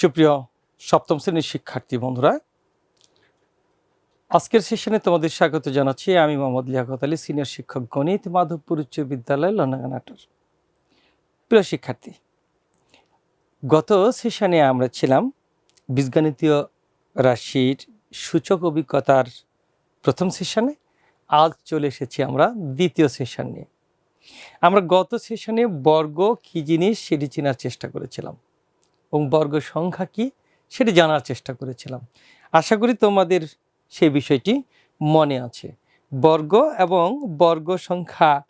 সুপ্রিয় সপ্তম শ্রেণির শিক্ষার্থী বন্ধুরা, আজকের সেশনে তোমাদের স্বাগত জানাচ্ছি। আমি মোহাম্মদ লিয়াকত আলী, সিনিয়র শিক্ষক গণিত মাধবপুর উচ্চ বিদ্যালয় লন্ডনাঘাটার প্রিয় শিক্ষার্থী, গত সেশনে আমরা ছিলাম বীজগণিতীয় রাশির সূচক অভিজ্ঞতার প্রথম সেশনে। আজ চলে এসেছি আমরা দ্বিতীয় সেশন নিয়ে। আমরা গত সেশনে বর্গ কী জিনিস সেটি চেনার চেষ্টা করেছিলাম। এবং বর্গ সংখ্যা কি সেটি জানার চেষ্টা করেছিলাম। আশা করি তোমাদের সেই বিষয়টি মনে আছে। বর্গ এবং বর্গ সংখ্যা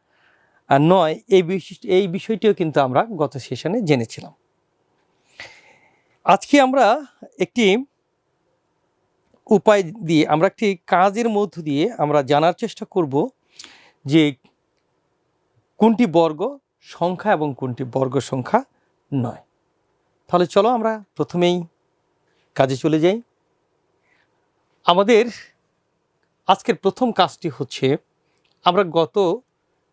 নয়, এই বিশিষ্ট, এই বিষয়টিও কিন্তু আমরা গত সেশনে জেনেছিলাম। আজকে আমরা একটি উপায় দিয়ে, আমরা একটি কাজের মধ্য দিয়ে আমরা জানার চেষ্টা করব যে কোনটি বর্গ সংখ্যা এবং কোনটি বর্গ সংখ্যা নয়। তাহলে চলো আমরা প্রথমেই কাজে চলে যাই। আমাদের আজকের প্রথম কাজটি হচ্ছে আমরা গত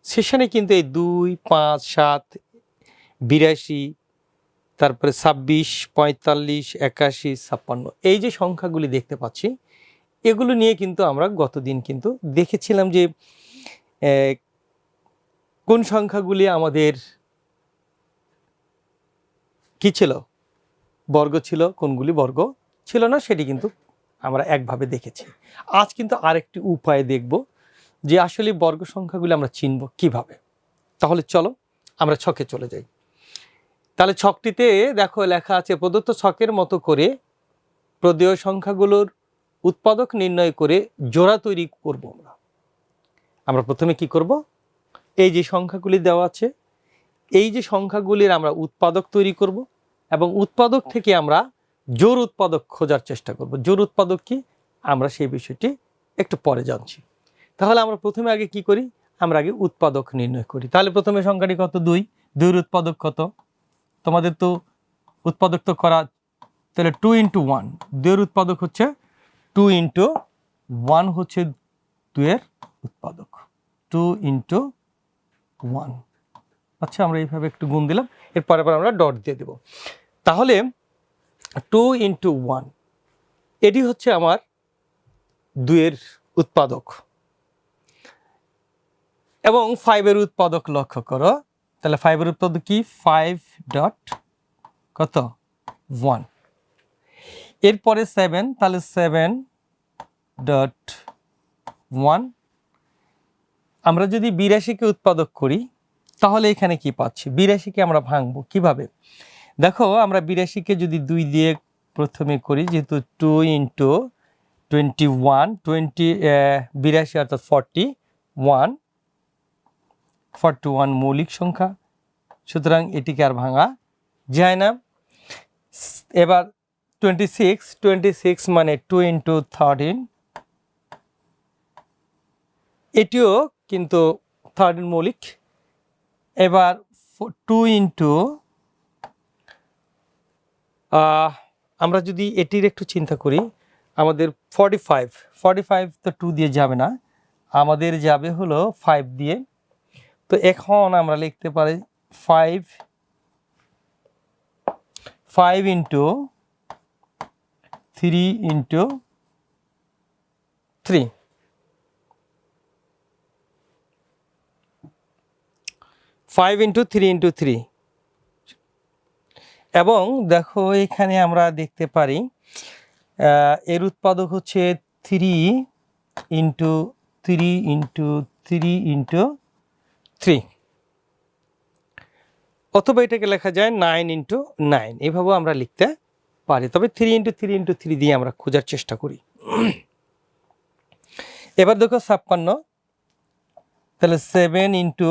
সেশনে কিন্তু এই দুই, পাঁচ, সাত, বিরাশি, তারপরে ছাব্বিশ, পঁয়তাল্লিশ, একাশি, ছাপ্পান্ন এই যে সংখ্যাগুলি দেখতে পাচ্ছি, এগুলো নিয়ে কিন্তু আমরা গত দিন কিন্তু দেখেছিলাম যে কোন সংখ্যাগুলি আমাদের কি ছিল? বর্গ ছিল, কোনগুলি বর্গ ছিল না, সেটি কিন্তু আমরা একভাবে দেখেছি। আজ কিন্তু আরেকটি উপায় দেখব যে আসলে বর্গ সংখ্যাগুলি আমরা চিনব কীভাবে। তাহলে চলো আমরা ছকে চলে যাই। তাহলে ছকটিতে দেখো লেখা আছে, প্রদত্ত ছকের মতো করে প্রদেয় সংখ্যাগুলোর উৎপাদক নির্ণয় করে জোড়া তৈরি করব আমরা। আমরা প্রথমে কি করব? এই যে সংখ্যাগুলি দেওয়া আছে এই যে সংখ্যাগুলির আমরা উৎপাদক তৈরি করব এবং উৎপাদক থেকে আমরা জোর উৎপাদক খোঁজার চেষ্টা করব। জোর উৎপাদক কি? আমরা সেই বিষয়টি একটু পরে জানছি। তাহলে আমরা প্রথমে আগে কি করি? আমরা আগে উৎপাদক নির্ণয় করি। তাহলে প্রথমে সংখ্যাটি কত? দুই। দুইয়ের উৎপাদক কত? তোমাদের তো উৎপাদক তো করা তাহলে টু ইন্টু ওয়ান দুইয়ের উৎপাদক হচ্ছে টু ইন্টু ওয়ান হচ্ছে দুয়ের উৎপাদক। টু ইন্টু ওয়ান আচ্ছা আমরা এইভাবে একটু গুণ দিলাম, এরপরে আবার আমরা ডট দিয়ে দেব। তাহলে টু ইন্টু ওয়ান এটি হচ্ছে আমার দুইয়ের উৎপাদক। এবং ফাইভের উৎপাদক লক্ষ্য করো, তাহলে ফাইভের উৎপাদক কি? ফাইভ ডট কত? ওয়ান এরপরে সেভেন তাহলে সেভেন ডট ওয়ান আমরা যদি বিরাশিকে উৎপাদক করি তাহলে এখানে কি পাচ্ছি? বিরাশিকে আমরা ভাঙবো কীভাবে? দেখো, আমরা বিরাশিকে যদি দুই দিয়ে প্রথমে করি, যেহেতু two into twenty one twenty বিরাশি অর্থাৎ ফর্টি ওয়ান ফর্টি ওয়ান মৌলিক সংখ্যা। সুতরাং এটিকে আর ভাঙা যায় না। এবার টোয়েন্টি সিক্স টোয়েন্টি সিক্স মানে টু ইন্টু থার্টিন এটিও কিন্তু থার্টিন মৌলিক এবার টু ইন্টু আমরা যদি এটির একটু চিন্তা করি, আমাদের ফর্টি ফাইভ ফর্টি ফাইভ তো টু দিয়ে যাবে না, আমাদের যাবে হলো ফাইভ দিয়ে। তো এখন আমরা লিখতে পারি five five into three into three five into three into three এবং দেখো, এখানে আমরা দেখতে পারি এর উৎপাদক হচ্ছে three into three into three into three অথবা এটাকে লেখা যায় নাইন ইন্টু নাইন এভাবেও আমরা লিখতে পারি। তবে three into three into three দিয়ে আমরা খোঁজার চেষ্টা করি। এবার দেখো ছাপ্পান্ন। তাহলে সেভেন ইন্টু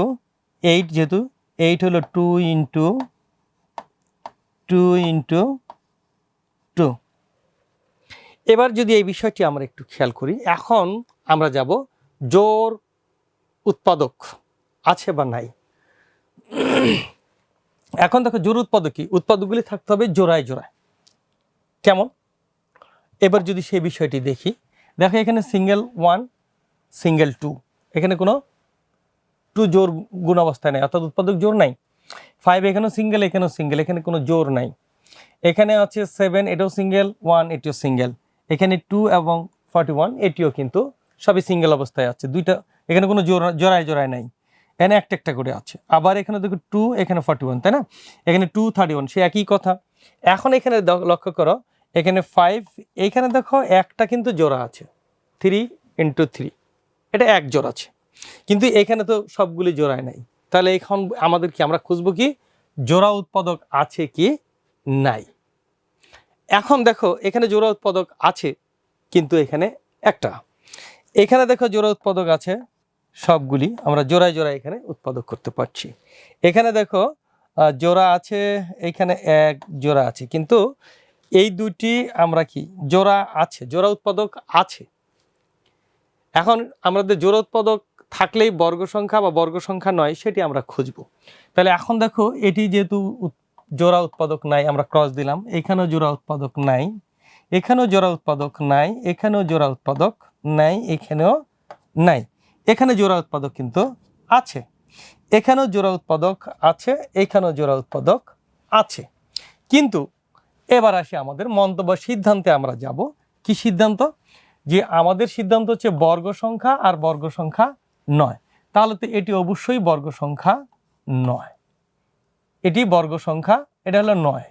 এইট যেহেতু, এইট হলো two into two into two এবার যদি এই বিষয়টি আমরা একটু খেয়াল করি, এখন আমরা যাব জোর উৎপাদক আছে বা নাই। এখন দেখো জোর উৎপাদক কি? উৎপাদকগুলি থাকতে হবে জোড়ায় জোড়ায়। কেমন? এবার যদি সেই বিষয়টি দেখি, দেখো এখানে সিঙ্গেল ওয়ান সিঙ্গেল টু এখানে কোনো টু জোর গুণ অবস্থায় নাই, অর্থাৎ উৎপাদক জোর নাই। ফাইভ এখানেও সিঙ্গেল এখানেও সিঙ্গেল এখানে কোনো জোর নাই। এখানে আছে সেভেন এটাও সিঙ্গেল ওয়ান এটিও সিঙ্গেল এখানে টু এবং ফর্টি ওয়ান এটিও কিন্তু সবই সিঙ্গেল অবস্থায় আছে। দুইটা, এখানে কোনো জোড়া জোড়ায় জোড়ায় নাই। এখানে একটা একটা করে আছে। আবার এখানে দেখো টু এখানে ফর্টি ওয়ান তাই না? এখানে টু থার্টি ওয়ান সে একই কথা। এখন এখানে লক্ষ্য করো, এখানে ফাইভ এখানে দেখো একটা কিন্তু জোড়া আছে। থ্রি ইন্টু থ্রি এটা এক জোড়া আছে। কিন্তু এখানে তো সবগুলি জোড়ায় নাই। তাহলে এখন আমাদের কি, আমরা খুঁজবো কি? জোড়া উৎপাদক আছে কি নাই? এখন দেখো, এখানে জোড়া উৎপাদক আছে, কিন্তু এখানে একটা। এখানে দেখো জোড়া উৎপাদক আছে, সবগুলি আমরা জোড়ায় জোড়ায় এখানে উৎপাদক করতে পারছি। এখানে দেখো জোড়া আছে, এখানে এক জোড়া আছে, কিন্তু এই দুটি আমরা কি, জোড়া আছে, জোড়া উৎপাদক আছে। এখন আমাদের জোড়া উৎপাদক থাকলেই বর্গ সংখ্যা বা বর্গ সংখ্যা নয়, সেটি আমরা খুঁজব। তাহলে এখন দেখো, এটি যেহেতু জোড়া উৎপাদক নাই, আমরা ক্রস দিলাম, এখানেও জোড়া উৎপাদক নাই, এখানেও জোড়া উৎপাদক নাই, এখানেও জোড়া উৎপাদক নাই, এখানেও নাই। এখানে জোড়া উৎপাদক কিন্তু আছে। এখানেও জোড়া উৎপাদক আছে, এখানেও জোড়া উৎপাদক আছে। কিন্তু এবার আসি আমাদের মন্তব্য সিদ্ধান্তে আমরা যাব। কি সিদ্ধান্ত? যে আমাদের সিদ্ধান্ত হচ্ছে বর্গ সংখ্যা আর বর্গ সংখ্যা নয়। তাহলে তো এটি অবশ্যই বর্গ সংখ্যা নয়। এটি বর্গ সংখ্যা, এটা হলো নয়।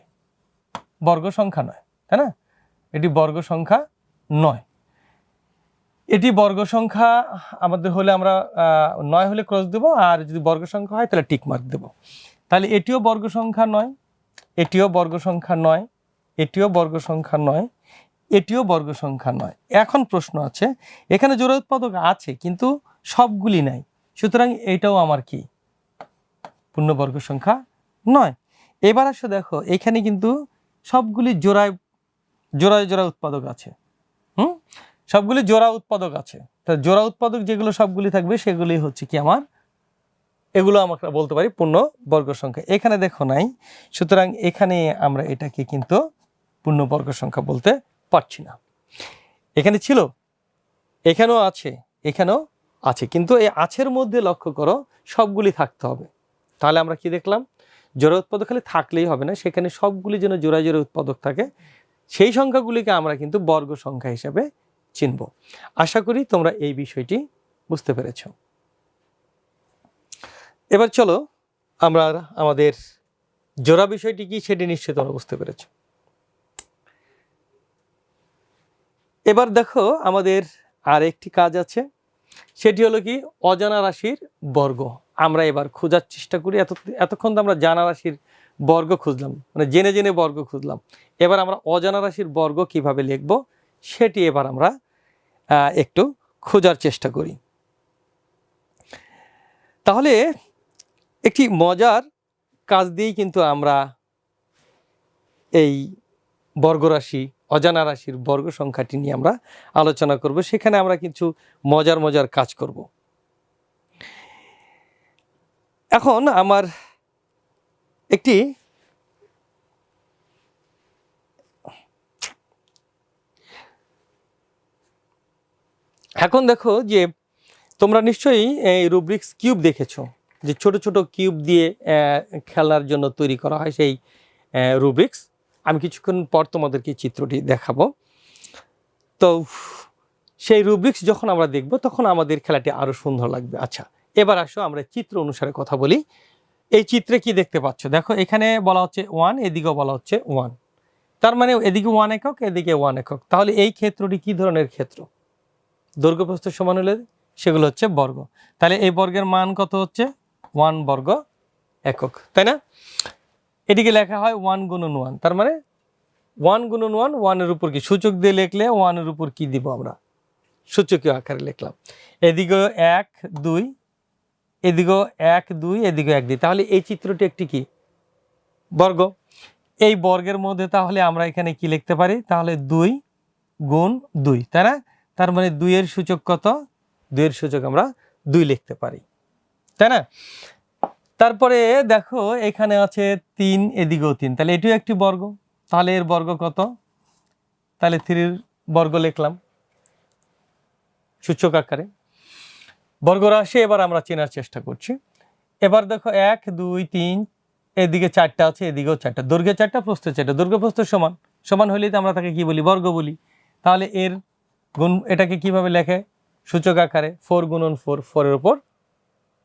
বর্গ সংখ্যা নয়, তাই না? এটি বর্গ সংখ্যা নয়। এটি বর্গ সংখ্যা, আমাদের হলে আমরা নয় হলে ক্রস দেব, আর যদি বর্গ সংখ্যা হয়, তাহলে টিক মার্ক দেব। তাহলে এটিও বর্গ সংখ্যা নয়, এটিও বর্গ সংখ্যা নয়, এটিও বর্গ সংখ্যা নয়, এটিও বর্গ সংখ্যা নয়। এখন প্রশ্ন আছে, এখানে জোড়া উৎপাদক আছে, কিন্তু সবগুলি নাই। সুতরাং এটাও আমার কি? পূর্ণবর্গ সংখ্যা নয়। এবার আসো দেখো, এখানে কিন্তু সবগুলি জোড়ায় জোড়ায় জোড়া উৎপাদক আছে। হুম? সবগুলি জোড়া উৎপাদক আছে। তা জোড়া উৎপাদক যেগুলো সবগুলি থাকবে, সেগুলি হচ্ছে কি আমার? এগুলো আমরা বলতে পারি পূর্ণ বর্গ সংখ্যা। এখানে দেখো নাই, সুতরাং এখানে আমরা এটাকে কিন্তু পূর্ণ বর্গ সংখ্যা বলতে পারছি না। এখানে ছিল, এখানেও আছে, এখানেও আছে। কিন্তু এই আছের মধ্যে লক্ষ্য করো, সবগুলি থাকতে হবে। তাহলে আমরা কি দেখলাম? জোড়া উৎপাদক খালি থাকলেই হবে না, সেখানে সবগুলি যেন জোড়া জোড়া উৎপাদক থাকে, সেই সংখ্যাগুলিকে আমরা কিন্তু বর্গ সংখ্যা হিসাবে চিনব। আশা করি তোমরা এই বিষয়টি বুঝতে পেরেছ। এবার চলো, আমরা আমাদের জোড়া বিষয়টি কি সেটি নিশ্চয়ই তোমরা বুঝতে পেরেছ। এবার দেখো, আমাদের আর একটি কাজ আছে। সেটি হলো কি? অজানা রাশির বর্গ। আমরা এবার খোঁজার চেষ্টা করি। এত, এতক্ষণ তো আমরা জানা রাশির বর্গ খুঁজলাম। মানে জেনে জেনে বর্গ খুঁজলাম। এবার আমরা অজানা রাশির বর্গ কীভাবে লিখব, সেটি এবার আমরা একটু খোঁজার চেষ্টা করি। তাহলে একটি মজার কাজ দিয়েই কিন্তু আমরা এই বর্গরাশি, অজানা রাশির বর্গ সংখ্যাটি নিয়ে আমরা আলোচনা করব। সেখানে আমরা কিছু মজার মজার কাজ করব। এখন আমার একটি এখন দেখো যে তোমরা নিশ্চয়ই এই রুব্রিক্স কিউব দেখেছ, যে ছোট ছোট কিউব দিয়ে খেলার জন্য তৈরি করা হয় সেই রুব্রিক্স আমি কিছুক্ষণ পর তোমাদেরকে চিত্রটি দেখাবো। তো সেই রুব্রিক্স যখন আমরা দেখব, তখন আমাদের খেলাটি আরও সুন্দর লাগবে। আচ্ছা এবার আসো, আমরা চিত্র অনুসারে কথা বলি। এই চিত্রে কি দেখতে পাচ্ছ? দেখো, এখানে বলা হচ্ছে ওয়ান এদিকেও বলা হচ্ছে ওয়ান তার মানে এদিকে ওয়ান একক, এদিকে ওয়ান একক। তাহলে এই ক্ষেত্রটি কি ধরনের ক্ষেত্র? দৈর্ঘ্যপ্রস্থ সমান হলে সেগুলো হচ্ছে বর্গ। তাহলে এই বর্গের মান কত হচ্ছে? ওয়ান বর্গ একক, তাই না? এটিকে লেখা হয় ওয়ান গুণন ওয়ান তার মানে ওয়ান গুণন ওয়ান ওয়ানের উপর কি? সূচক দিয়ে লিখলে ওয়ানের উপর কি দিব আমরা? সূচকীয় আকারে লিখলাম। এদিকে এক, দুই, এদিকেও এক, দুই এদিকে এক দুই তাহলে এই চিত্রটি একটি কি? বর্গ। এই বর্গের মধ্যে তাহলে আমরা এখানে কি লিখতে পারি? তাহলে দুই গুণ দুই, তাই না? তার মানে দুইয়ের সূচক কত? দুইয়ের সূচক আমরা দুই লিখতে পারি, তাই না? তারপরে দেখো এখানে আছে তিন, এদিকেও তিন। তাহলে এটিও একটি বর্গ। তাহলে এর বর্গ কত? তাহলে থ্রির বর্গ লিখলাম সূচক আকারে। বর্গ রাশি এবার আমরা চেনার চেষ্টা করছি। এবার দেখো এক, দুই, তিন, এদিকে চারটা আছে, এদিকেও চারটা। দৈর্ঘ্যে চারটা, প্রস্থে চারটা। দৈর্ঘ্য সমান। সমান হলেই তো আমরা তাকে কি বলি? বর্গ বলি। তাহলে এর গুণ এটাকে কীভাবে লেখে? সূচক আকারে। ফোর গুণন ফোর, ফোরের উপর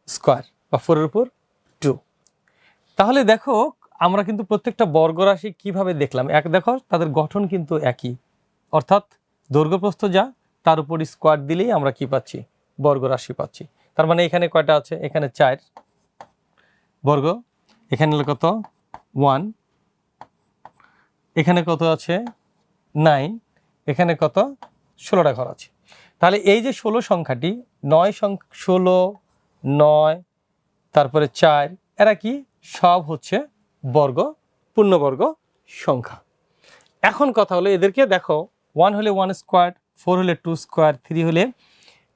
স্কোয়ার বা ফোরের উপর তাহলে দেখো, আমরা কিন্তু প্রত্যেকটা বর্গ রাশি কীভাবে দেখলাম? এক, দেখো, তাদের গঠন কিন্তু একই। অর্থাৎ দৈর্ঘ্যপ্রস্থ যা, তার উপর স্কোয়ার দিলেই আমরা কি পাচ্ছি? বর্গ রাশি পাচ্ছি। তার মানে এখানে কয়টা আছে? এখানে চার। বর্গ, এখানে কত? ওয়ান এখানে কত আছে? নাইন এখানে কত? ষোলোটা ঘর আছে। তাহলে এই যে ষোলো সংখ্যাটি, নয় সংখ্যা ষোলো, নয়, তারপরে চার, এরা কি? সব হচ্ছে বর্গ, পূর্ণবর্গ সংখ্যা। এখন কথা হলো এদেরকে দেখো ওয়ান হলে ওয়ান স্কোয়ার ফোর হলে টু স্কোয়ার থ্রি হলে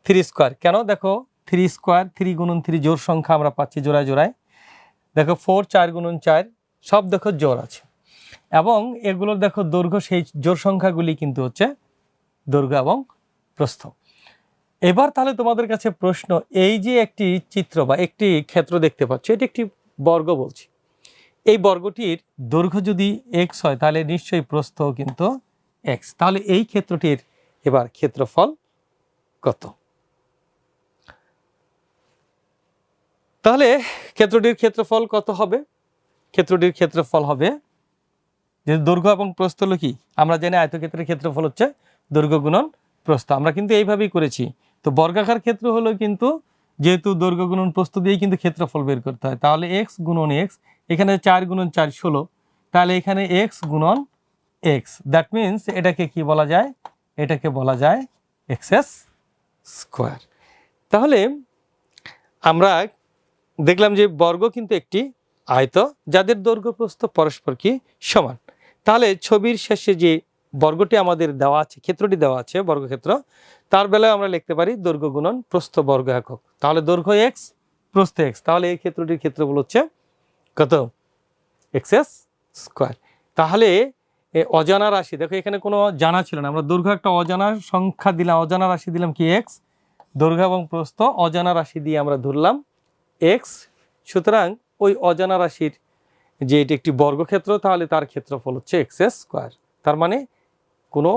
থ্রি স্কোয়ার কেন? দেখো থ্রি স্কোয়ার থ্রি গুণন থ্রি জোর সংখ্যা আমরা পাচ্ছি জোড়ায় জোড়ায়। দেখো ফোর চার গুণন চার, সব দেখো জোর আছে। এবং এগুলোর দেখো দৈর্ঘ্য, সেই জোর সংখ্যাগুলি কিন্তু হচ্ছে দৈর্ঘ্য এবং প্রস্থ। এবার তাহলে তোমাদের কাছে প্রশ্ন, এই যে একটি চিত্র বা একটি ক্ষেত্র দেখতে পাচ্ছ, এটি একটি বর্গ বলছি। এই বর্গটির দৈর্ঘ্য যদি এক্স হয়, তাহলে নিশ্চয়ই প্রস্থ কিন্তু এক্স তাহলে এই ক্ষেত্রটির এবার ক্ষেত্রফল কত? তাহলে ক্ষেত্রটির ক্ষেত্রফল কত হবে? ক্ষেত্রটির ক্ষেত্রফল হবে যে দৈর্ঘ্য এবং প্রস্থ হলো কি? আমরা জানি আয়তক্ষেত্রের ক্ষেত্রফল হচ্ছে দৈর্ঘ্য গুণন প্রস্থ। আমরা কিন্তু এইভাবেই করেছি। তো বর্গাকার ক্ষেত্র হলো কিন্তু যেহেতু দৈর্ঘ্য গুণন প্রস্থ দিয়েই কিন্তু ক্ষেত্রফল বের করতে হয়। তাহলে এক্স গুণন এক্স এখানে চার গুণন চার ষোলো, তাহলে এখানে এক্স গুণন এক্স দ্যাট মিন্স এটাকে কি বলা যায়? এটাকে বলা যায় এক্সএস স্কোয়ার তাহলে আমরা দেখলাম যে বর্গ কিন্তু একটি আয়ত, যাদের দৈর্ঘ্য প্রস্থ পরস্পর কি সমান। তাহলে ছবির শেষে যে বর্গটি আমাদের দেওয়া আছে, ক্ষেত্রটি দেওয়া আছে, বর্গক্ষেত্র। তার বেলায় আমরা লিখতে পারি দৈর্ঘ্য গুণন প্রস্থ বর্গ একক। তাহলে দৈর্ঘ্য এক্স প্রস্থ এক্স তাহলে এই ক্ষেত্রটির ক্ষেত্রফল হচ্ছে কত? এক্সএস স্কোয়ার তাহলে অজানা রাশি, দেখো এখানে কোনো জানা ছিল না। আমরা দৈর্ঘ্য একটা অজানা সংখ্যা দিলাম, অজানা রাশি দিলাম কি এক্স দৈর্ঘ্য এবং প্রস্থ অজানা রাশি দিয়ে আমরা ধরলাম এক্স সুতরাং ওই অজানা রাশির যে এটি একটি বর্গক্ষেত্র, তাহলে তার ক্ষেত্রফল হচ্ছে এক্স স্কোয়ার তার মানে কোনো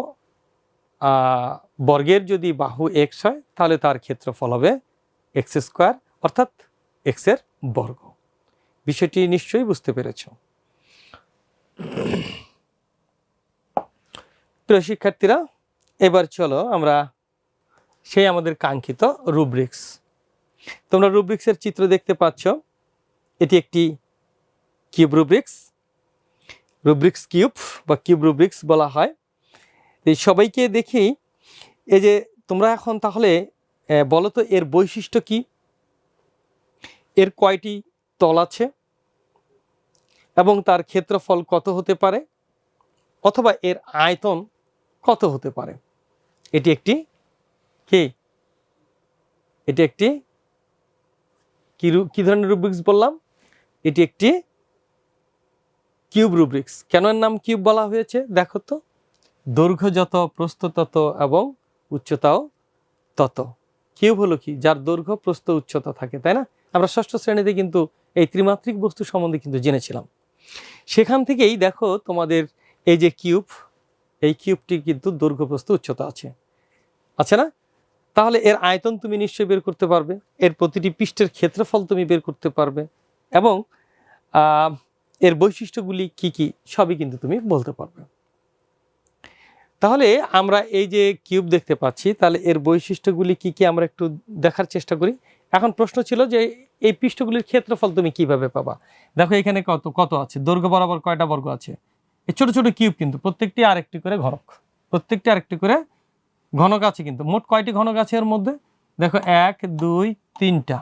বর্গের যদি বাহু এক্স হয়, তাহলে তার ক্ষেত্রফল হবে এক্স স্কোয়ার অর্থাৎ এক্সের বর্গ। বিষয়টি নিশ্চয়ই বুঝতে পেরেছ। প্রিয় শিক্ষার্থীরা, এবার চলো আমরা সেই আমাদের কাঙ্ক্ষিত রুব্রিক্স তোমরা রুব্রিক্সের চিত্র দেখতে পাচ্ছ। এটি একটি কিউব রুব্রিক্স রুব্রিক্স কিউব বা কিউব রুব্রিক্স বলা হয়। এই সবাইকে দেখি। এই যে তোমরা এখন তাহলে বলো তো এর বৈশিষ্ট্য কি? এর কয়টি তল আছে? এবং তার ক্ষেত্রফল কত হতে পারে? অথবা এর আয়তন কত হতে পারে? এটি একটি কি? এটি একটি কি কি ধরনের রুব্রিক্স বললাম? এটি একটি কিউব রুব্রিক্স। কেন এর নাম কিউব বলা হয়েছে? দেখো তো। দৈর্ঘ্য যত, প্রস্থ তত এবং উচ্চতাও তত। কিউব হলো কি? যার দৈর্ঘ্য, প্রস্থ, উচ্চতা থাকে, তাই না? আমরা ষষ্ঠ শ্রেণীতে কিন্তু এই ত্রিমাত্রিক বস্তু সম্বন্ধে কিন্তু জেনেছিলাম। সেখান থেকেই দেখো তোমাদের এই যে কিউব, এই কিউবটি কিন্তু দৈর্ঘ্য, প্রস্থ, উচ্চতা আছে। আছে না? তাহলে এর আয়তন তুমি নিশ্চয়ই বের করতে পারবে। এর প্রতিটি পৃষ্ঠের ক্ষেত্রফল তুমি বের করতে পারবে এবং এর বৈশিষ্ট্যগুলি কি কি, সবই কিন্তু তুমি বলতে পারবে। তাহলে আমরা এই যে কিউব দেখতে পাচ্ছি, তাহলে এর বৈশিষ্ট্যগুলি কি কি আমরা একটু দেখার চেষ্টা করি? এখন প্রশ্ন ছিল যে এই পৃষ্ঠগুলির ক্ষেত্রফল তুমি কীভাবে পাবা? দেখো এখানে কত কত আছে? দৈর্ঘ্য বরাবর কয়টা বর্গ আছে? এই ছোট ছোট কিউব কিন্তু প্রত্যেকটি আরেকটি করে ঘনক, প্রত্যেকটি আরেকটি করে ঘনক আছে কিন্তু। মোট কয়টি ঘনক আছে এর মধ্যে? দেখো এক, দুই, তিনটা,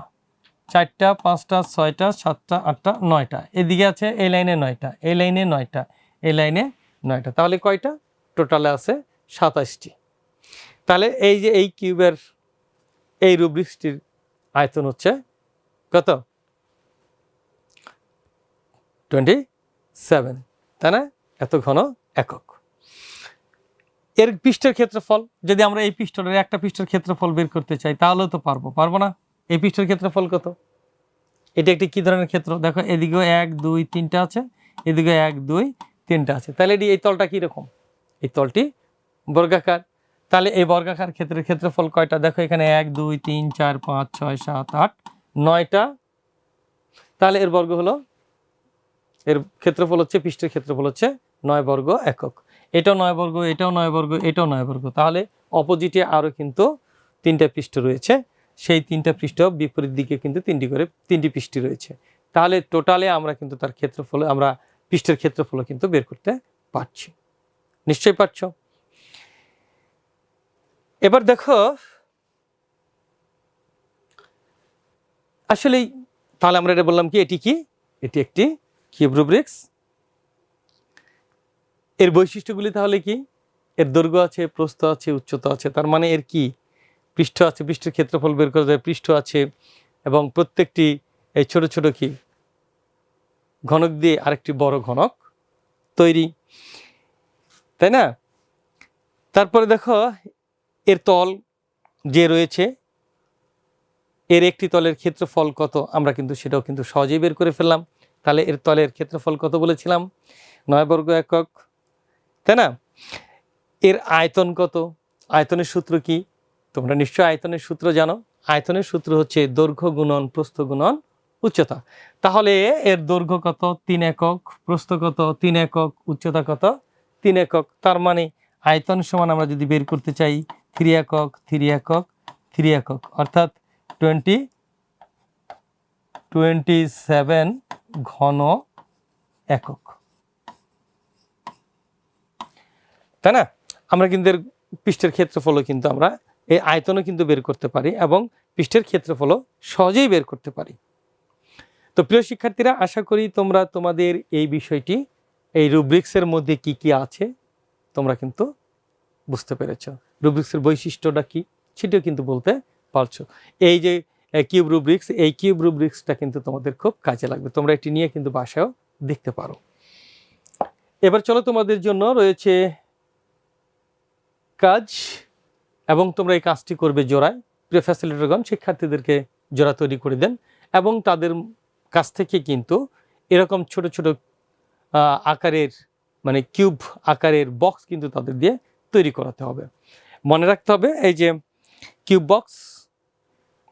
চারটা, পাঁচটা, ছয়টা, সাতটা, আটটা, নয়টা। এদিকে আছে এই লাইনে নয়টা, এই লাইনে নয়টা, এই লাইনে নয়টা। তাহলে কয়টা? টোটালে আছে সাতাশটি। তাহলে এই যে এই কিউবের এই রুব্রিক্সটির আয়তন হচ্ছে কত? টোয়েন্টি সেভেন তাই না? এত ঘন একক। এর পৃষ্ঠের ক্ষেত্রফল, যদি আমরা এই পৃষ্ঠের একটা পৃষ্ঠের ক্ষেত্রফল বের করতে চাই, তাহলেও তো পারব। পারব না? এই পৃষ্ঠের ক্ষেত্রফল কত? এটা একটি কি ধরনের ক্ষেত্র? দেখো, এদিকেও এক, দুই, তিনটা আছে এদিকে এক, দুই, তিনটা আছে। তাহলে এটি এই তলটা কি রকম এই তলটি বর্গাকার। তাহলে এই বর্গাকার ক্ষেত্রের ক্ষেত্রফল কয়টা? দেখো এখানে এক, দুই, তিন, চার, পাঁচ, ছয়, সাত, আট, নয়টা। তাহলে এর বর্গ হলো, এর ক্ষেত্রফল হচ্ছে, পৃষ্ঠের ক্ষেত্রফল হচ্ছে নয় বর্গ একক। এটাও নয় বর্গ, এটাও নয় বর্গ, এটাও নয় বর্গ। তাহলে অপোজিটে আরও কিন্তু তিনটা পৃষ্ঠ রয়েছে। সেই তিনটা পৃষ্ঠ বিপরীত দিকে কিন্তু তিনটি করে, তিনটি পৃষ্ঠি রয়েছে। তাহলে টোটালে আমরা কিন্তু তার ক্ষেত্রফল, আমরা পৃষ্ঠের ক্ষেত্রফল কিন্তু বের করতে পারছি। নিশ্চয়ই পারছ। এবার দেখো, আসলেই তাহলে আমরা এটা বললাম কি, এটি কি? এটি একটি কিউব রুব্রিক্স। এর বৈশিষ্ট্যগুলি তাহলে কি? এর দৈর্ঘ্য আছে, প্রস্থ আছে, উচ্চতা আছে, তার মানে এর কি? পৃষ্ঠ আছে, পৃষ্ঠের ক্ষেত্রফল বের করা যায়, পৃষ্ঠ আছে, এবং প্রত্যেকটি এই ছোট ছোট কি? ঘনক দিয়ে আরেকটি বড় ঘনক তৈরি। তাই না? তারপরে দেখো, এর তল যে রয়েছে, এর একটি তলের ক্ষেত্রফল কত? আমরা কিন্তু সেটাও কিন্তু সহজেই বের করে ফেললাম। তাহলে এর তলের ক্ষেত্রফল কত বলেছিলাম? নয় বর্গ একক, তাই না? এর আয়তন কত? আয়তনের সূত্র কি? তোমরা নিশ্চয় আয়তনের সূত্র জানো। আয়তনের সূত্র হচ্ছে দৈর্ঘ্য গুণন প্রস্থ গুণন উচ্চতা। তাহলে এর দৈর্ঘ্য কত? তিন একক, প্রস্থ কত? তিন একক, উচ্চতা কত? তিন একক। তার মানে আয়তন সমান আমরা যদি বের করতে চাই, থ্রি একক থ্রি একক থ্রি একক। অর্থাৎ টোয়েন্টি টোয়েন্টি সেভেন ঘন একক। তাই না? আমরা কিন্তু এর পৃষ্ঠের ক্ষেত্রফলও কিন্তু আমরা এই আয়তনও কিন্তু বের করতে পারি এবং পৃষ্ঠের ক্ষেত্রফলও সহজেই বের করতে পারি। তো প্রিয় শিক্ষার্থীরা, আশা করি তোমরা তোমাদের এই বিষয়টি এই রুব্রিক্সের মধ্যে কি কি আছে, তোমরা কিন্তু বুঝতে পেরেছ। রুব্রিক্সের বৈশিষ্ট্যটা কি, সেটাও কিন্তু বলতে পারছ। এই যে কিউব রুব্রিক্স এই কিউব রুব্রিক্সটা কিন্তু তোমাদের খুব কাজে লাগবে। তোমরা এটি নিয়ে কিন্তু বাসায়ও দেখতে পারো। এবার চলো তোমাদের জন্য রয়েছে কাজ এবং তোমরা এই কাজটি করবে জোড়ায়। ফ্যাসিলিটারগণ শিক্ষার্থীদেরকে জোড়া তৈরি করে দেন এবং তাদের কাছ থেকে কিন্তু এরকম ছোট ছোট আকারের মানে কিউব আকারের বক্স কিন্তু তাদের দিয়ে তৈরি করাতে হবে। মনে রাখতে হবে, এই যে কিউব বক্স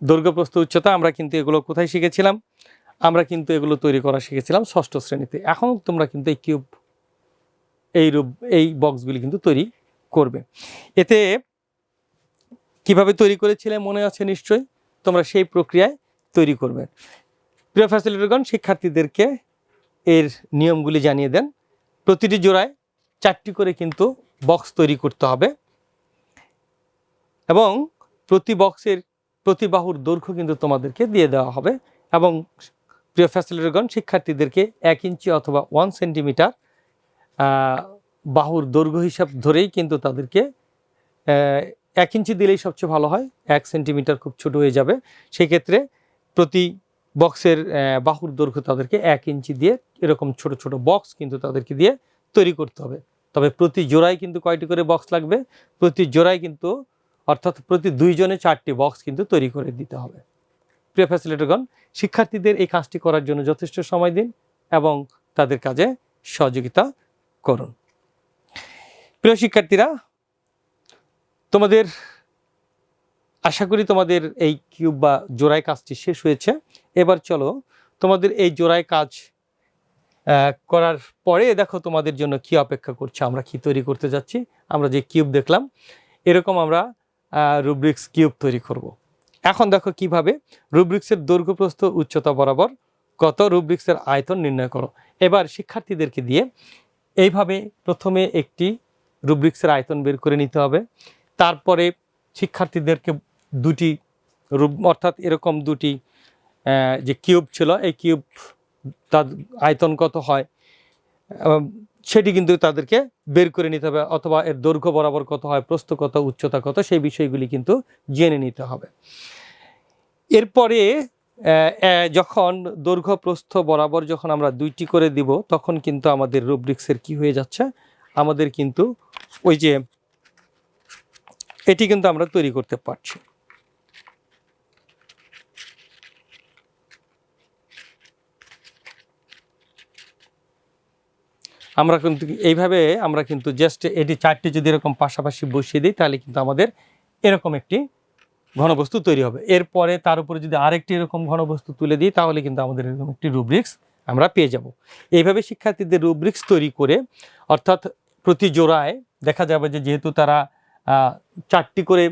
দৈর্ঘ্যপ্রস্থ উচ্চতা, আমরা কিন্তু এগুলো কোথায় শিখেছিলাম? আমরা কিন্তু এগুলো তৈরি করা শিখেছিলাম ষষ্ঠ শ্রেণীতে। এখন তোমরা কিন্তু এই কিউব, এই রূপ, এই বক্সগুলি কিন্তু তৈরি করবে। এতে কীভাবে তৈরি করেছিলে মনে আছে নিশ্চয়ই? তোমরা সেই প্রক্রিয়ায় তৈরি করবে। প্রিয় ফ্যাসিলিটিগণ শিক্ষার্থীদেরকে এর নিয়মগুলি জানিয়ে দেন। প্রতিটি জোড়ায় চারটি করে কিন্তু বক্স তৈরি করতে হবে। এবং প্রতি বক্সের প্রতি বাহুর দৈর্ঘ্য কিন্তু তোমাদেরকে দিয়ে দেওয়া হবে এবং প্রিয় ফ্যাসিলিটিগণ শিক্ষার্থীদেরকে এক ইঞ্চি অথবা ওয়ান সেন্টিমিটার বাহুর দৈর্ঘ্য হিসাব ধরেই কিন্তু তাদেরকে এক ইঞ্চি দিলেই সবচেয়ে ভালো হয়, এক সেন্টিমিটার খুব ছোট হয়ে যাবে। সেক্ষেত্রে প্রতি বক্সের বাহুর দৈর্ঘ্য তাদেরকে এক ইঞ্চি দিয়ে এরকম ছোট ছোট বক্স কিন্তু তাদেরকে দিয়ে তৈরি করতে হবে। তবে প্রতি জোড়ায় কিন্তু কয়টি করে বক্স লাগবে? প্রতি জোড়ায় কিন্তু, অর্থাৎ প্রতি দুইজনে চারটি বক্স কিন্তু তৈরি করে দিতে হবে। প্রিয় ফ্যাসিলিটিগণ শিক্ষার্থীদের এই কাজটি করার জন্য যথেষ্ট সময় দিন এবং তাদের কাজে সহযোগিতা করুন। প্রিয় শিক্ষার্থীরা, তোমাদের আশা করি তোমাদের এই কিউব বা জোড়ায় কাজটি শেষ হয়েছে। এবার চলো, তোমাদের এই জোড়ায় কাজ করার পরে দেখো তোমাদের জন্য কি অপেক্ষা করছে। আমরা কি তৈরি করতে যাচ্ছি? আমরা যে কিউব দেখলাম, এরকম আমরা রুব্রিক্স কিউব তৈরি করব। এখন দেখো কীভাবে রুব্রিক্সের দৈর্ঘ্য প্রস্থ উচ্চতা বরাবর কত রুব্রিক্সের আয়তন নির্ণয় করো। এবার শিক্ষার্থীদেরকে দিয়ে এইভাবে প্রথমে একটি রুব্রিক্সের আয়তন বের করে নিতে হবে। তারপরে শিক্ষার্থীদেরকে দুটি রূপ, অর্থাৎ এরকম দুটি যে কিউব ছিল, এই কিউব তার আয়তন কত হয় সেটি কিন্তু তাদেরকে বের করে নিতে হবে, অথবা এর দৈর্ঘ্য বরাবর কত হয়, প্রস্থ কত, উচ্চতা কত, সেই বিষয়গুলি কিন্তু জেনে নিতে হবে। এরপরে যখন দৈর্ঘ্য, প্রস্থ বরাবর যখন আমরা দুইটি করে দিব, তখন কিন্তু আমাদের রুব্রিক্সের কি হয়ে যাচ্ছে, আমাদের কিন্তু ওই যে, এটি কিন্তু আমরা তৈরি করতে পারছি। আমরা কিন্তু এইভাবে আমরা কিন্তু জাস্ট এটি চারটি যদি এরকম পাশাপাশি বসিয়ে দিই, তাহলে কিন্তু আমাদের এরকম একটি ঘনবস্তু তৈরি হবে। এরপরে তার উপরে যদি আরেকটি এরকম ঘনবস্তু তুলে দিই, তাহলে কিন্তু আমাদের এরকম একটি রুব্রিক্স আমরা পেয়ে যাব। এইভাবে শিক্ষার্থীদের রুব্রিক্স তৈরি করে, অর্থাৎ প্রতি জোড়ায় দেখা যাবে যে যেহেতু তারা চারটি করে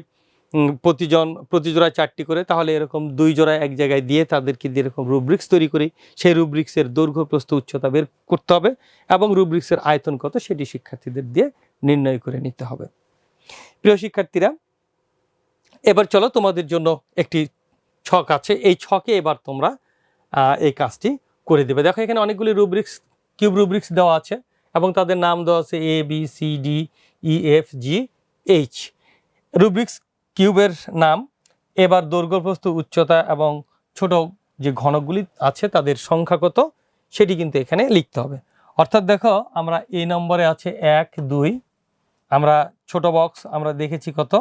প্রতিজন প্রতি জোড়ায় চারটি করে, তাহলে এরকম দুই জোড়ায় এক জায়গায় দিয়ে তাদেরকে দিয়ে এরকম রুব্রিক্স তৈরি করি। সেই রুব্রিক্সের দৈর্ঘ্য প্রস্থ উচ্চতা বের করতে হবে এবং রুব্রিক্সের আয়তন কত সেটি শিক্ষার্থীদের দিয়ে নির্ণয় করে নিতে হবে। প্রিয় শিক্ষার্থীরা, এবার চলো তোমাদের জন্য একটি ছক আছে। এই ছকে এবার তোমরা এই কাজটি করে দেবে। দেখো এখানে অনেকগুলি রুব্রিক্স, কিউব রুব্রিক্স দেওয়া আছে এবং তাদের নাম দেওয়া আছে A B C D E F G H Rubik's কিউবের নাম। এবার দৈর্ঘ্য প্রস্থ উচ্চতা এবং ছোট যে ঘনকগুলি আছে তাদের সংখ্যা কত, সেটি কিন্তু এখানে লিখতে হবে। অর্থাৎ দেখো, আমরা এই নম্বরে আছে এক, দুই। আমরা ছোট বক্স আমরা দেখেছি কত?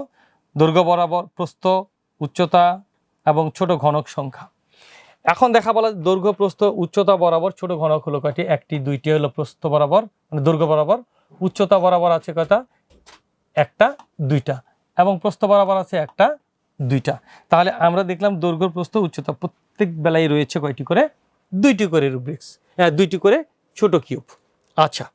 দৈর্ঘ্য বরাবর প্রস্থ, উচ্চতা এবং ছোট ঘনক সংখ্যা। এখন দেখা বলা দৈর্ঘ্য, প্রস্থ, উচ্চতা বরাবর ছোট ঘনক হলো কয়টি? একটি, দুইটি হলো প্রস্থ বরাবর মানে দৈর্ঘ্য বরাবর। উচ্চতা বরাবর আছে কয়টা? একটা, দুইটা। এবং প্রস্থ বরাবর আছে একটা, দুইটা। তাহলে আমরা দেখলাম দৈর্ঘ্য প্রস্থ, উচ্চতা প্রত্যেক বেলায় রয়েছে কয়টি করে? দুইটি করে রুব্রিক্স হ্যাঁ দুইটি করে ছোট কিউব। আচ্ছা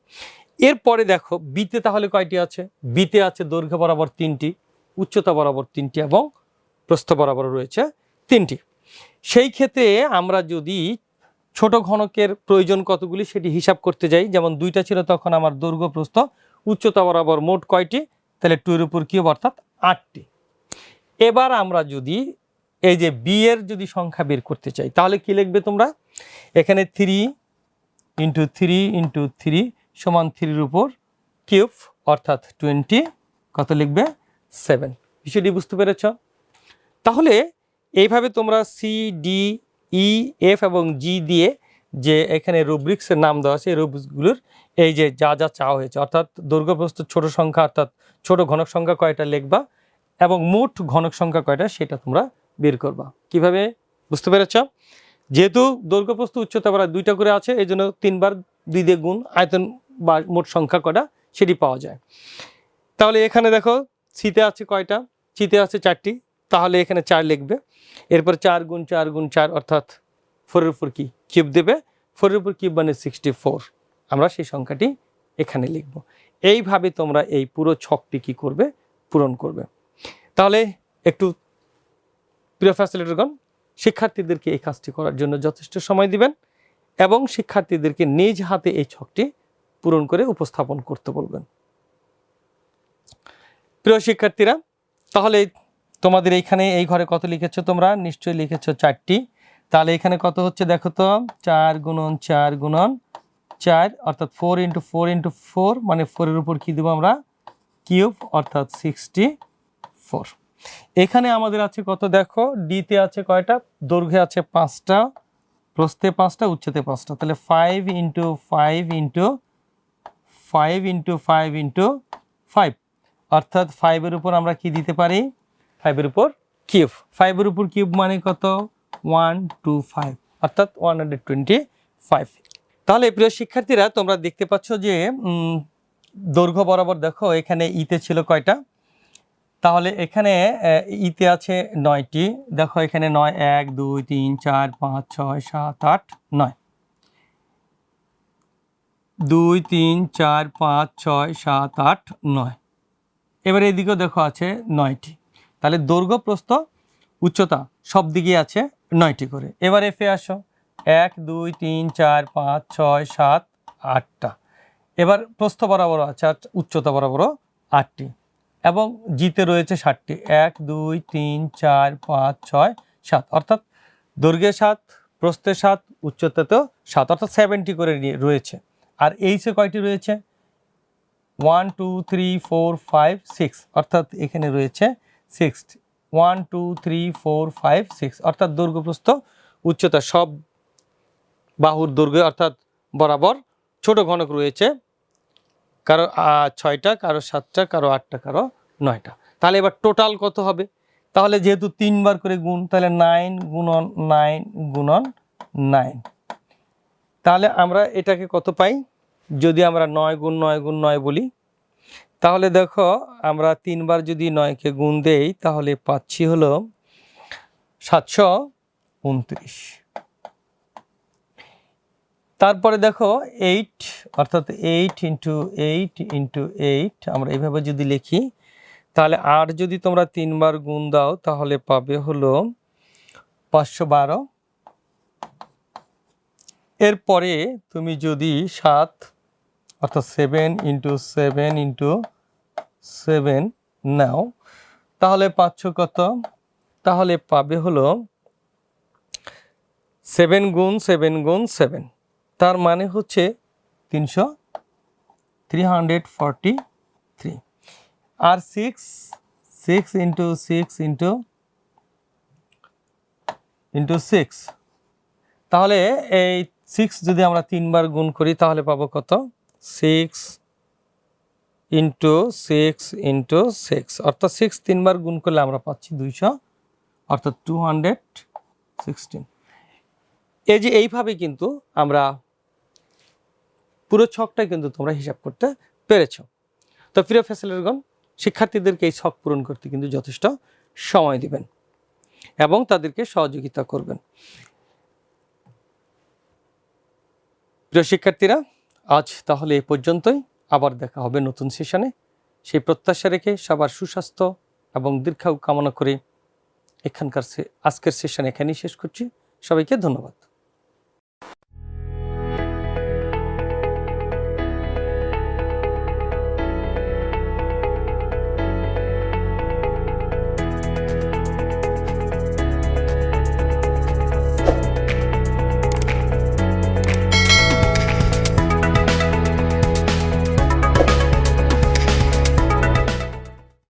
এরপরে দেখো, বিতে তাহলে কয়টি আছে? বিতে আছে দৈর্ঘ্য বরাবর তিনটি, উচ্চতা বরাবর তিনটি এবং প্রস্থ বরাবর রয়েছে তিনটি। সেই ক্ষেত্রে আমরা যদি ছোট ঘনকের প্রয়োজন কতগুলি সেটি হিসাব করতে যাই, যেমন দুইটা ছিল তখন আমার দৈর্ঘ্য, প্রস্থ, উচ্চতা বরাবর মোট কয়টি? তাহলে টুয়ের উপর কিউব অর্থাৎ আটটি। এবার আমরা যদি এই যে বি এর যদি সংখ্যা বের করতে চাই, তাহলে কি লিখবে তোমরা? এখানে three into three into three সমান থ্রির উপর কিউব অর্থাৎ টোয়েন্টি কত লিখবে? সেভেন বিষয়টি বুঝতে পেরেছ? তাহলে এইভাবে তোমরা সি ডি ই এফ এবং জি দিয়ে যে এখানে রুব্রিক্সের নাম দেওয়া আছে, এই রুব্রিক্সগুলোর এই যে যা যা চাওয়া হয়েছে, অর্থাৎ দৈর্ঘ্যপ্রস্থ ছোট সংখ্যা, অর্থাৎ ছোট ঘনক সংখ্যা কয়টা লিখবা? এবং মোট ঘনক সংখ্যা কয়টা সেটা তোমরা বের করবা। কীভাবে? বুঝতে পেরেছ? যেহেতু দৈর্ঘ্যপ্রস্থ উচ্চতা বাড়া দুইটা করে আছে এই জন্য তিনবার দুই দিয়ে গুণ আয়তন বা মোট সংখ্যা কয়টা সেটি পাওয়া যায়। তাহলে এখানে দেখো শীতে আছে কয়টা? শীতে আছে চারটি। তাহলে এখানে চার লিখবে। এরপর চার গুণ চার গুণ চার, অর্থাৎ ফোরের উপর কি? কিউব দেবে। ফোরের উপর কিউব মানে সিক্সটি ফোর। আমরা সেই সংখ্যাটি এখানে লিখব। এইভাবে তোমরা এই পুরো ছকটি কি করবে? পূরণ করবে। তাহলে একটু প্রিয় ফ্যাসিলিটিগণ শিক্ষার্থীদেরকে এই কাজটি করার জন্য যথেষ্ট সময় দিবেন এবং শিক্ষার্থীদেরকে নিজ হাতে এই ছকটি পূরণ করে উপস্থাপন করতে বলবেন। প্রিয় শিক্ষার্থীরা, তাহলে তোমাদের এইখানে এই ঘরে কত লিখেছো তোমরা? নিশ্চয়ই লিখেছো চারটি। তাহলে এখানে কত হচ্ছে দেখো তো? চার গুণন চার গুণন চার, অর্থাৎ four into four into four মানে ফোরের উপর কি দেবো আমরা? কিউব অর্থাৎ সিক্সটি ফোর এখানে আমাদের আছে কত দেখো? ডিতে আছে কয়টা? দৈর্ঘ্যে আছে পাঁচটা। প্রস্থে পাঁচটা উচ্চতে পাঁচটা। তাহলে five into five into five into five into five অর্থাৎ ফাইভের উপর আমরা কি দিতে পারি? ফাইভের উপর কিউব ফাইভের উপর কিউব মানে কত? ওয়ান টু ফাইভ অর্থাৎ ওয়ান হান্ড্রেড টোয়েন্টি ফাইভ তাহলে প্রিয় শিক্ষার্থীরা, তোমরা দেখতে পাচ্ছ যে দৈর্ঘ্য বরাবর দেখো, এখানে ইতে ছিল কয়টা? তাহলে এখানে ইতে আছে নয়টি। দেখো এখানে নয়, এক, দুই, তিন, চার, পাঁচ, ছয়, সাত, আট, নয়। দুই, তিন, চার, পাঁচ, ছয়, সাত, আট, নয়। এবার এদিকেও দেখো আছে নয়টি। তাহলে দৈর্ঘ্য, প্রস্থ, উচ্চতা সব দিকে আছে নয়টি করে। এবার এফে আসো। এক, দুই, তিন, চার, পাঁচ, ছয়, সাত, আটটা। এবার প্রস্থ বরাবর আছে উচ্চতা বরাবরও আটটি। এবং জিতে রয়েছে ষাটটি। এক, দুই, তিন, চার, পাঁচ, ছয়, সাত। অর্থাৎ দৈর্ঘ্যে সাত প্রস্থে সাত, উচ্চতাতেও সাত। অর্থাৎ সেভেন্টি করে রয়েছে। আর এইচে কয়টি রয়েছে? One two three four five six অর্থাৎ এখানে রয়েছে six one two three four five six অর্থাৎ দৈর্ঘ্যপ্রস্থ উচ্চতা সব বাহুর দৈর্ঘ্য অর্থাৎ বরাবর ছোট ঘনক রয়েছে। কারও ছয়টা, কারও সাতটা, কারও আটটা, কারও নয়টা। তাহলে এবার টোটাল কত হবে? তাহলে যেহেতু তিনবার করে গুণ, তাহলে নাইন গুণন নাইন গুণন নাইন তাহলে আমরা এটাকে কত পাই? যদি আমরা নয় গুণ নয় গুণ নয় বলি, তাহলে দেখো আমরা তিনবার যদি নয়কে গুণ দেই, তাহলে পাচ্ছি হলো সাতশো উনত্রিশ। তারপরে দেখো এইট অর্থাৎ eight into eight into eight আমরা এইভাবে যদি লিখি, তাহলে আর যদি তোমরা তিনবার গুণ দাও, তাহলে পাবে হলো পাঁচশো বারো। এরপরে তুমি যদি সাত, অর্থাৎ seven into seven into seven নাও, তাহলে পাঁচশো কত? তাহলে পাবে হলো সেভেন গুণ সেভেন গুণ সেভেন তার মানে হচ্ছে তিনশো থ্রি হান্ড্রেড ফর্টি থ্রি আর six six into six into into six তাহলে এই সিক্স যদি আমরা তিনবার গুণ করি, তাহলে পাবো কত? Six into six into six অর্থাৎ সিক্স তিনবার গুণ করলে আমরা পাচ্ছি দুইশো, অর্থাৎ টু হান্ড্রেড সিক্সটিন এই যে এইভাবে কিন্তু আমরা পুরো ছকটা কিন্তু তোমরা হিসাব করতে পেরেছ। তো প্রিয় ফ্যাসিলিটিগণ শিক্ষার্থীদেরকে এই ছক পূরণ করতে কিন্তু যথেষ্ট সময় দিবেন এবং তাদেরকে সহযোগিতা করবেন। প্রিয় শিক্ষার্থীরা, আজ তাহলে এ পর্যন্তই। আবার দেখা হবে নতুন সেশনে। সেই প্রত্যাশা রেখে সবার সুস্বাস্থ্য এবং দীর্ঘায়ু কামনা করে এখানকার আজকের সেশন এখানেই শেষ করছি। সবাইকে ধন্যবাদ।